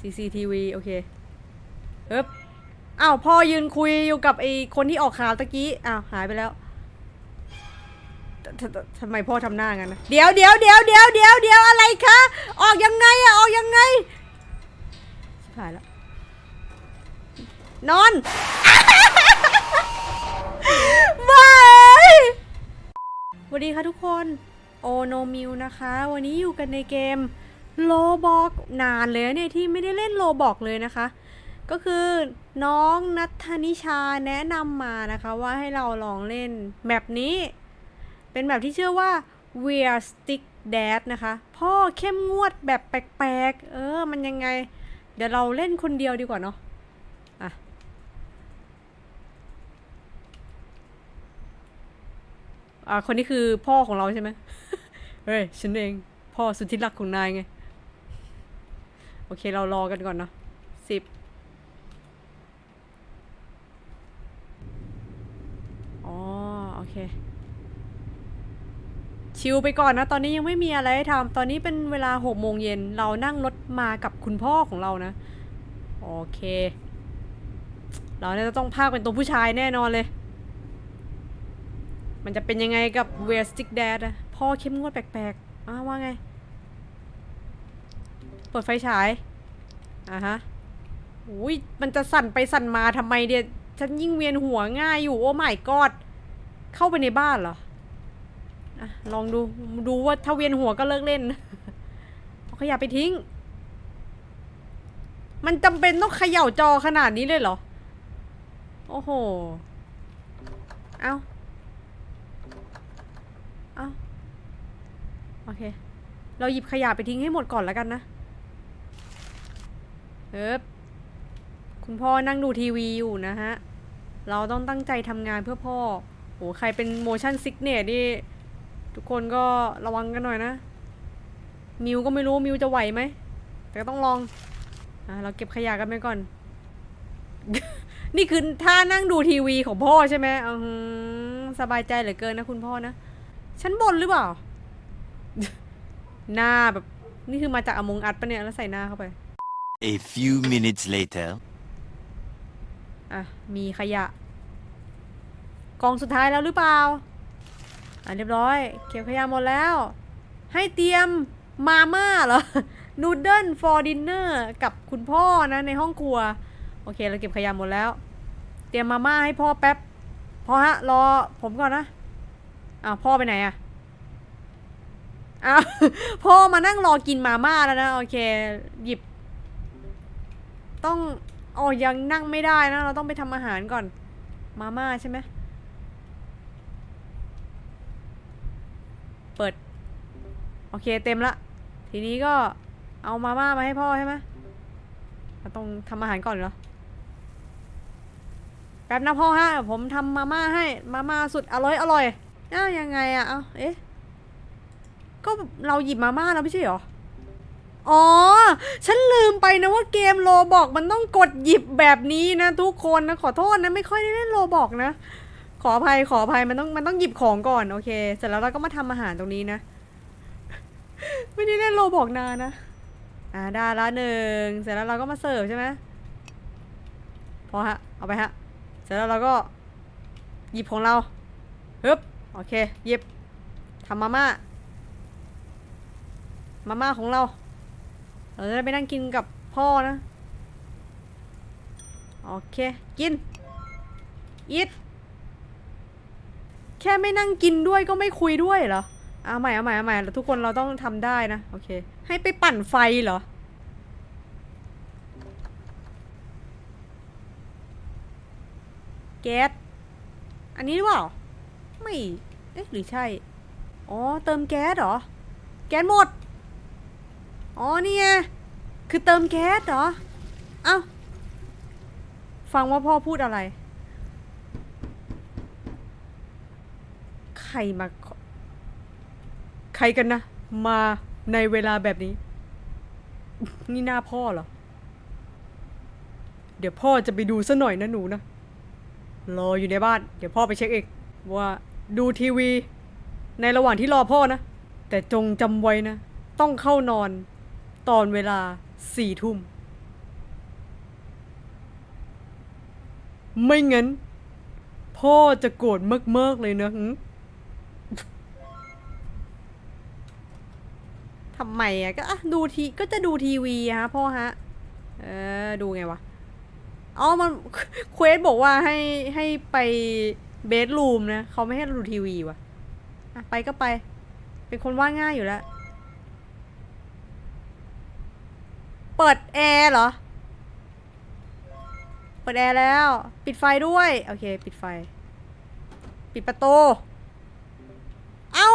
CCTV โอเคเอ๊บอ้าวพ่อยืนคุยอยู่กับไอ้คนที่ออกข่าวตะกี้อ้าวหายไปแล้วทำไมพ่อทำหน้างั้นนะเดี๋ยวเดี๋ยวเดี๋ยวเดี๋ยวเดี๋ยวเดี๋ยวอะไรคะออกยังไงอะออกยังไงชิบหายแล้วนอนบายสวัสดีค่ะทุกคนโอโนมิวนะคะ วันนี้อยู่กันในเกม โลบอกนานเลยเนี่ยที่ไม่ได้เล่นโลบอกเลยนะคะ ก็คือน้องนัทนิชาแนะนำมานะคะว่าให้เราลองเล่นแบบนี้ เป็นแบบที่ชื่อว่า We're Stick Dad นะคะ พ่อเข้มงวดแบบแปลกๆ เออ มันยังไง เดี๋ยวเราเล่นคนเดียวดีกว่าเนาะอะอ่าคนนี้คือพ่อของเราใช่ไหมเฮ้ย ฉันเอง พ่อสุดที่รักของนายไง โอเคเรารอกันก่อนเนาะสิบอ๋อโอเค ชิลไปก่อนนะ ตอนนี้ยังไม่มีอะไรให้ทำตอนนี้เป็นเวลาหกโมงเย็นเรานั่งรถมากับคุณพ่อของเรานะ โอเค เราเนี่ยจะต้องพากเป็นตัวผู้ชายแน่นอนเลย มันจะเป็นยังไงกับ Wear Stick Dad อะพ่อเข้มงวดแปลกๆอ้าว่าไง เปิดไฟฉายอะฮะอุ้ยมันจะสั่นไปสั่นมาทำไมเดียฉันยิ่งเวียนหัวง่ายอยู่ โอ้ไม่กอดเข้าไปในบ้านเหรออะลองดูดูว่าถ้าเวียนหัวก็เลิกเล่นเอาขยะไปทิ้ง มันจำเป็นต้องเขย่าจอขนาดนี้เลยเหรอ โอ้โห เอาเอาโอเค เราหยิบขยะไปทิ้งให้หมดก่อนแล้วกันนะ เอ๊บคุณพ่อนั่งดูทีวีอยู่นะฮะ เราต้องตั้งใจทำงานเพื่อพ่อโหใครเป็น motion sickness นี่ ทุกคนก็ระวังกันหน่อยนะ มิวก็ไม่รู้มิวจะไหวไหม แต่ก็ต้องลอง อะ เราเก็บขยะกันไปก่อน นี่คือท่านั่งดูทีวีของพ่อใช่ไหมอือหือสบายใจเหลือเกินนะคุณพ่อนะฉันบนหรือเปล่า หน้าแบบ นี่คือมาจากอมงอัดปะเนี่ย แล้วใส่หน้าเข้าไป A few minutes later. อะ มีขยะ กองสุดท้ายแล้วหรือเปล่า อะเรียบร้อย เก็บขยะหมดแล้ว ให้เตรียมมาม่าเหรอ นูเดิล for dinner กับคุณพ่อนะในห้องครัว โอเค เราเก็บขยะหมดแล้ว เตรียมมาม่าให้พ่อแป๊บพ่อฮะ รอผมก่อนนะอ้าวพ่อไปไหนอะอ้าวพ่อมานั่งรอกินมาม่าแล้วนะ โอเค หยิบ ต้องอ๋อยังนั่งไม่ได้นะ เราต้องไปทำอาหารก่อน มาม่าใช่ไหมเปิด โอเคเต็มละ ทีนี้ก็เอามาม่ามาให้พ่อใช่ไหมเราต้องทำอาหารก่อนเหรอแป๊บนะพ่อฮะผมทำมาม่าให้มาม่าสุดอร่อยอร่อยอ้าวยังไงอะเอ้าเอ๊ะก็เราหยิบมาม่าแล้วไม่ใช่เหรอ อ๋อ ฉันลืมไปนะว่าเกมโลบอกมันต้องกดหยิบแบบนี้นะทุกคนนะขอโทษนะไม่ค่อยได้เล่นโลบอกนะ ขออภัยขออภัยมันต้องมันต้องหยิบของก่อนโอเคเสร็จแล้วเราก็มาทำอาหารตรงนี้นะ ไม่ได้เล่นโลบอกนานนะอ่าได้ละหนึ่งเสร็จแล้วเราก็มาเสิร์ฟใช่ไหมพอฮะเอาไปฮะเสร็จแล้วเราก็หยิบของเราฮึบโอเคหยิบทำมาม่ามาม่าของเรา เราจะได้ไปนั่งกินกับพ่อนะ โอเค กินอิดแค่ไม่นั่งกินด้วยก็ไม่คุยด้วยเหรอเอาใหม่เอาใหม่เอาใหม่แล้วทุกคนเราต้องทำได้นะ โอเค ให้ไปปั่นไฟเหรอแก๊สอันนี้หรือเปล่า ไม่ เอ๊ะ หรือใช่ อ๋อ เติมแก๊สเหรอ แก๊สหมด อ๋อนี่ไงคือเติมแก๊สเหรอ เอ้า ฟังว่าพ่อพูดอะไร ใครมา ใครกันนะ มาในเวลาแบบนี้ นี่หน้าพ่อเหรอ เดี๋ยวพ่อจะไปดูซะหน่อยนะหนูนะ รออยู่ในบ้าน เดี๋ยวพ่อไปเช็คเองว่าดูทีวี ในระหว่างที่รอพ่อนะ แต่จงจำไว้นะ ต้องเข้านอน ตอนเวลาสี่ทุ่ม ไม่งั้น พ่อจะโกรธมากๆเลยนะทำไมอะก็ดูทีก็จะดูทีวีฮะพ่อฮะ เออ ดูไงวะอ๋อมันเควสบอกว่าให้ให้ไปเบดรูมนะเขาไม่ให้ดูทีวีวะะไปก็ไป เป็นคนว่าง่ายอยู่แล้ว เปิดแอร์เหรอ เปิดแอร์แล้ว ปิดไฟด้วย โอเค ปิดไฟ ปิดประตู เอ้า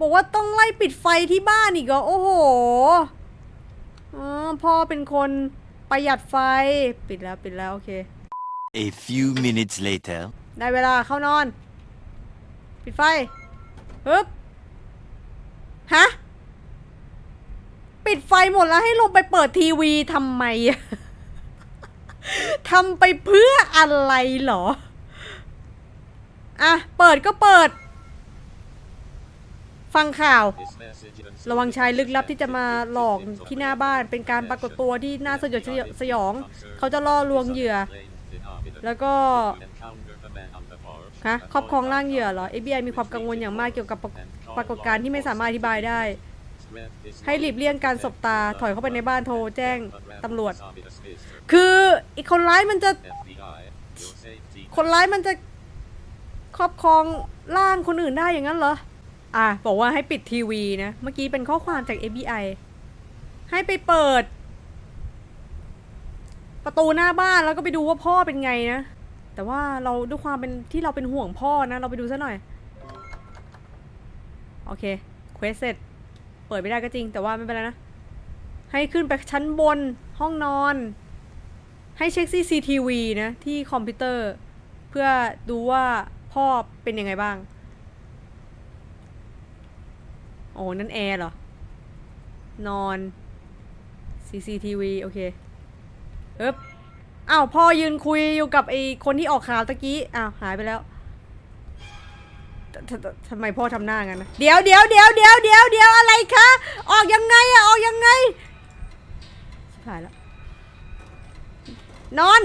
บอกว่าต้องไล่ปิดไฟที่บ้านอีกเหรอ โอ้โหอ๋อพ่อเป็นคนประหยัดไฟ ปิดแล้วปิดแล้ว โอเค A few minutes later. ได้เวลาเข้านอน ปิดไฟปึ๊บฮะปิดไฟ หมดแล้วให้ลงไปเปิดทีวีทำไม ทำไปเพื่ออะไรเหรอ อะ เปิดก็เปิด ฟังข่าว ระวังชายลึกลับที่จะมาหลอกที่หน้าบ้าน เป็นการปรากฏตัวที่น่าสยดสยอง เขาจะล่อลวงเหยื่อ แล้วก็ฮะครอบครองร่างเหยื่อเหรอ FBI มีความกังวลอย่างมากเกี่ยวกับปรากฏการณ์ที่ไม่สามารถอธิบายได้ ให้หลีกเลี่ยงการสบตาถอยเข้าไปในบ้านโทรแจ้งตำรวจ คืออีกคนร้ายมันจะ คนร้ายมันจะครอบครองร่างคนอื่นได้อย่างนั้นเหรอ อะ บอกว่าให้ปิดทีวีนะ เมื่อกี้เป็นข้อความจาก FBI ให้ไปเปิด ประตูหน้าบ้านแล้วก็ไปดูว่าพ่อเป็นไงนะ แต่ว่าเราด้วยความเป็นที่เราเป็นห่วงพ่อนะ เราไปดูซะหน่อย โอเค เควสเสร็จ เปิดไม่ได้ก็จริง แต่ว่าไม่เป็นไรนะ ให้ขึ้นไปชั้นบนห้องนอน ให้เช็ค CCTV นะ ที่คอมพิวเตอร์ เพื่อดูว่าพ่อเป็นยังไงบ้าง โอ้นั่นแอร์เหรอ นอน CCTV โอเคเอ๊บอ้าวพ่อยืนคุยอยู่กับไอ้คนที่ออกข่าวตะกี้ อ้าว หายไปแล้ว ทททำไมพ่อทำหน้างั้นนะเดี๋ยวเดี๋ยวเดี๋ยวเดี๋ยวเดี๋ยวเดี๋ยวอะไรคะ ออกยังไงอะออกยังไงชิบหายแล้วนอน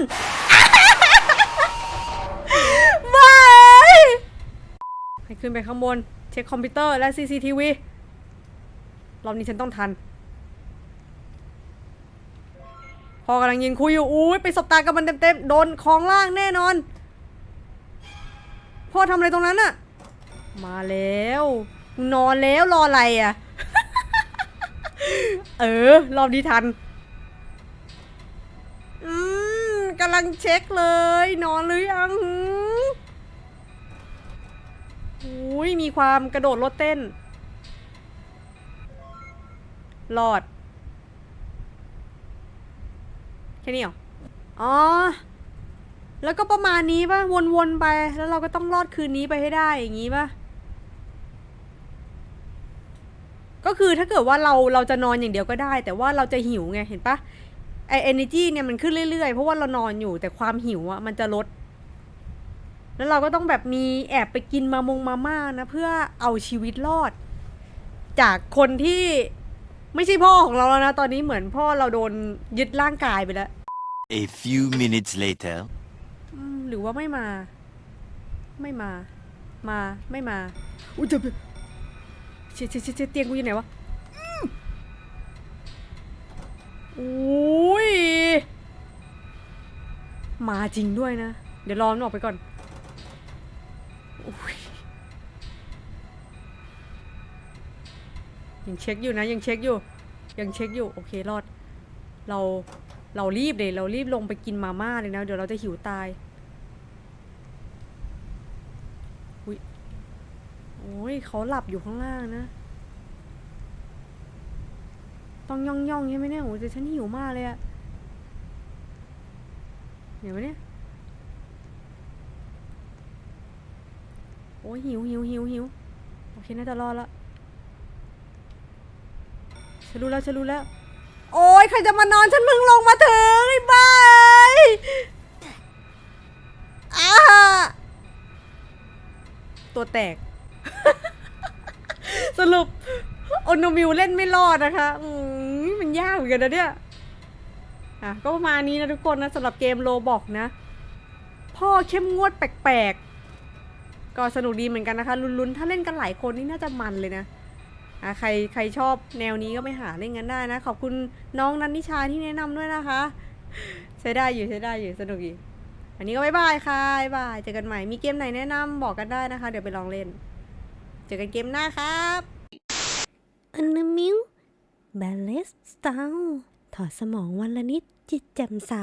ไม่ให้ขึ้นไปข้างบน เช็คคอมพิวเตอร์และ CCTV รอบนี้ฉันต้องทันพอกำลังยิงคุยอยู่อุ้ยไปสบตากับมันเต็มๆ โดนคล้องล่างแน่นอน พ่อทำอะไรตรงนั้นอะ มาแล้วนอนแล้วรออะไรอะเออ รอบนี้ทัน อืมกำลังเช็คเลย นอนหรือยังหืมอุ้ยมีความกระโดดรถเต้น รอด แค่นี้เหรอ อ๋อ แล้วก็ประมาณนี้ป่ะ วนๆไป แล้วเราก็ต้องรอดคืนนี้ไปให้ได้อย่างนี้ป่ะ ก็คือถ้าเกิดว่าเราเราจะนอนอย่างเดียวก็ได้ แต่ว่าเราจะหิวไงเห็นปะไอเอเนจีเนี่ยมันขึ้นเรื่อยๆ เพราะว่าเรานอนอยู่แต่ความหิวอะมันจะลด แล้วเราก็ต้องแบบมีแอบไปกินมามงมาม่านะเพื่อเอาชีวิตรอด จากคนที่ไม่ใช่พ่อของเราแล้วนะ ตอนนี้เหมือนพ่อเราโดนยึดร่างกายไปแล้ว A few minutes later. อืมหรือว่าไม่มา ไม่มา มาไม่มา อุ้ยเจ็บ เชี่ยเชี่ยเชี่ยเชี่ยเตียงกูอยู่ไหนวะอืมอุ้ย มาจริงด้วยนะ เดี๋ยวรอมันออกไปก่อนอุ๊ยยังเช็คอยู่นะยังเช็คอยู่ ยังเช็คอยู่โอเครอด เราเรารีบเลยเรารีบลงไปกินมาม่าเลยนะ เดี๋ยวเราจะหิวตายอุ้ย โอ้ยเขาหลับอยู่ข้างล่างนะ ต้องย่องย่องใช่ไหมเนี่ยโอ้ยแต่ฉันหิวมากเลยอะเดี๋ยวเนี่ยโอ้ยหิวหิวหิวหิวโอเคน่าจะรอดละฉันรู้แล้วฉันรู้แล้ว โอ้ยใครจะมานอนฉันมึงลงมาถึงไอ้บ้าตัวแตก สรุปโอนมิวเล่นไม่รอดนะคะมันยากเหมือนกันนะเนี่ยอะก็ประมาณนี้นะทุกคนนะสำหรับเกมโลบอกนะ พ่อเข้มงวดแปลกๆ ก็สนุกดีเหมือนกันนะคะ ลุ้นๆ ถ้าเล่นกันหลายคนนี่น่าจะมันเลยนะอะใครใครชอบแนวนี้ก็ไปหาเล่นกันได้นะ ขอบคุณน้องนันนิชาที่แนะนำด้วยนะคะ ใช้ได้อยู่ใช้ได้อยู่สนุกดีอันนี้ก็บายบายค่ะบ๊ายบายเจอกันใหม่มีเกมไหนแนะนำบอกกันได้นะคะ เดี๋ยวไปลองเล่น จอกันเกมหน้าครับอันนมิวบาเลสตาถอดสมองวันละนิดจิตแจ่มใส